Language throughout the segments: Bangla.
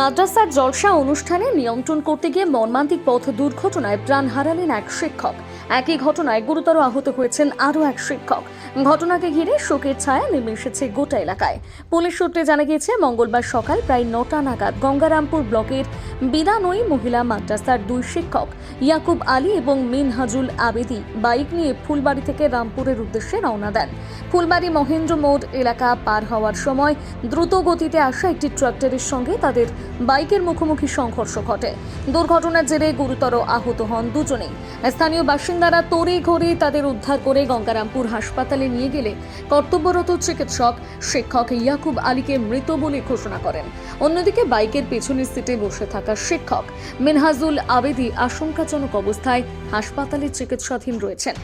মাদ্রাসার জলসা অনুষ্ঠানে নিয়ন্ত্রণ করতে গিয়ে মর্মান্তিক পথ দুর্ঘটনায় প্রাণ হারালেন এক শিক্ষক। একই ঘটনায় গুরুতর আহত হয়েছেন আরও এক শিক্ষক। ঘটনাকে ঘিরে শোকের ছায়া নেমে এসেছে গোটা এলাকায়। পুলিশ সূত্রে জানা গিয়েছে, মঙ্গলবার সকাল প্রায় নটা নাগাদ গঙ্গারামপুর ব্লকের বিদানই মহিলা মাদ্রাসার দুই শিক্ষক, ইয়াকুব আলী এবং মিনহাজুল আবেদি, বাইক নিয়ে ফুলবাড়ি থেকে রামপুরের উদ্দেশ্যে রওনা দেন। ফুলবাড়ি মহেন্দ্র মোড় এলাকা পার হওয়ার সময় দ্রুত গতিতে আসা একটি ট্রাক্টরের সঙ্গে তাদের বাইকের মুখোমুখি সংঘর্ষ ঘটে। দুর্ঘটনার জেরে গুরুতর আহত হন দুজনেই। স্থানীয় বাসিন্দারা তড়ি ঘড়ি তাদের উদ্ধার করে গঙ্গারামপুর হাসপাতালে নিয়ে গেলে কর্তব্যরত চিকিৎসক শিক্ষক ইয়াকুব আলীকে মৃত বলে ঘোষণা করেন। অন্যদিকে বাইকের পেছনের সিটে বসে থাকা শিক্ষক মিনহাজুল আবেদি আশঙ্কাজনক অবস্থায় হাসপাতালে চিকিৎসাধীন রয়েছেন।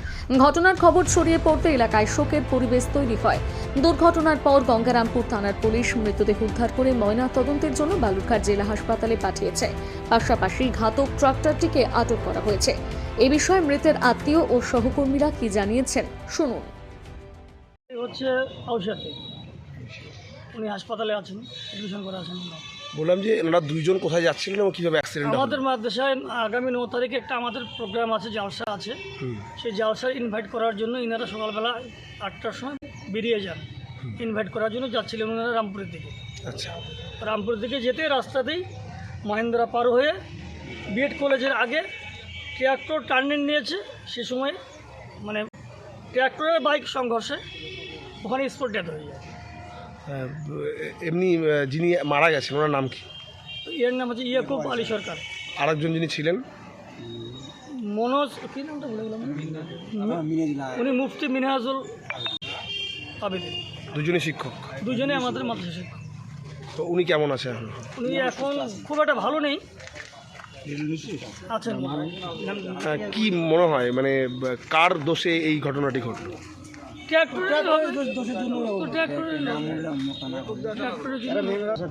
ঘটনার খবর ছড়িয়ে পড়তে এলাকায় শোকের পরিবেশ তৈরি হয়। দুর্ঘটনার পর গঙ্গারামপুর থানার পুলিশ মৃতদেহ উদ্ধার করে ময়না তদন্তের জন্য বালুরঘাট জেলা হাসপাতালে পাঠিয়েছে। পাশাপাশি ঘাতক ট্রাক্টরটিকে আটক করা হয়েছে। এ বিষয়ে মৃতের আত্মীয় ও সহকর্মীরা কি জানিয়েছেন? শুনুন। এই হচ্ছে ঔষধে। উনি হাসপাতালে আছেন এডমিশন করে আছেন। বললাম যে এনারা দুইজন কোথায় যাচ্ছিলেন এবং কীভাবে অ্যাক্সিডেন্ট আমাদের মাদ্রাসায় আগামী ন তারিখে একটা আমাদের প্রোগ্রাম আছে জালসা আছে। সেই জালসায় ইনভাইট করার জন্য ইনারা সকালবেলা আটটার সময় বেরিয়ে যান। ইনভাইট করার জন্য যাচ্ছিলেন ওনারা রামপুরের দিকে। আচ্ছা। রামপুরের দিকে যেতে রাস্তাতেই মহেন্দ্রা পার হয়ে বিএড কলেজের আগে ট্র্যাক্টর টার্নিং নিয়েছে সে সময় মানে ট্র্যাক্টরের বাইক সংঘর্ষে ওখানে স্পট ডেথ হয়ে যায়। এমনি যিনি মারা গেছেন ওনার নাম কি? এর নাম হচ্ছে ইয়াকুব আলী সরকার। আরেকজন যিনি ছিলেন? মনোজ কি নামটা ভুলে গেলাম উনি মুফতি মিনহাজুল আবেদিন দুজনই শিক্ষক? দুজনে আমাদের মাদ্রাসা শিক্ষক। তো উনি কেমন আছে এখন? উনি এখন খুব একটা ভালো নেই। কি? মনে হয় মানে কার দোষে এই ঘটনাটি ঘটলো?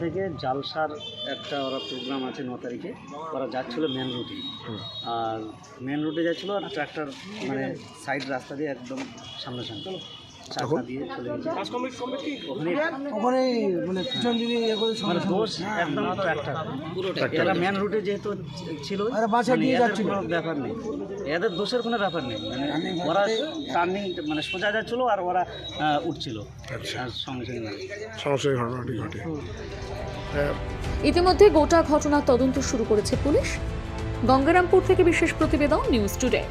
থেকে জালসার একটা ওরা প্রোগ্রাম আছে ন তারিখে। ওরা যাচ্ছিল মেন রুটে আর মেন রুটে যাচ্ছিল আর ট্রাক্টর মানে সাইড রাস্তা দিয়ে একদম সামনাসামনি। ওখানে মানে পিছন দিকে ইয়ে করে মানে দোষ এরা মেন রুটে যেহেতু ছিল মানে এদের যাচ্ছিল। কোনো ব্যাপার নেই। এদের দোষের কোনো ব্যাপার নেই। মানে ওরা টার্নিং মানে সোজা যাচ্ছিল আর ওরা উঠছিল। আচ্ছা। সঙ্গে সঙ্গে না সমস্যায় ঘটনাটি ঘটে। ইতিমধ্যে গোটা ঘটনার তদন্ত শুরু করেছে পুলিশ। গঙ্গারামপুর থেকে বিশেষ প্রতিবেদন নিউজ টুডে।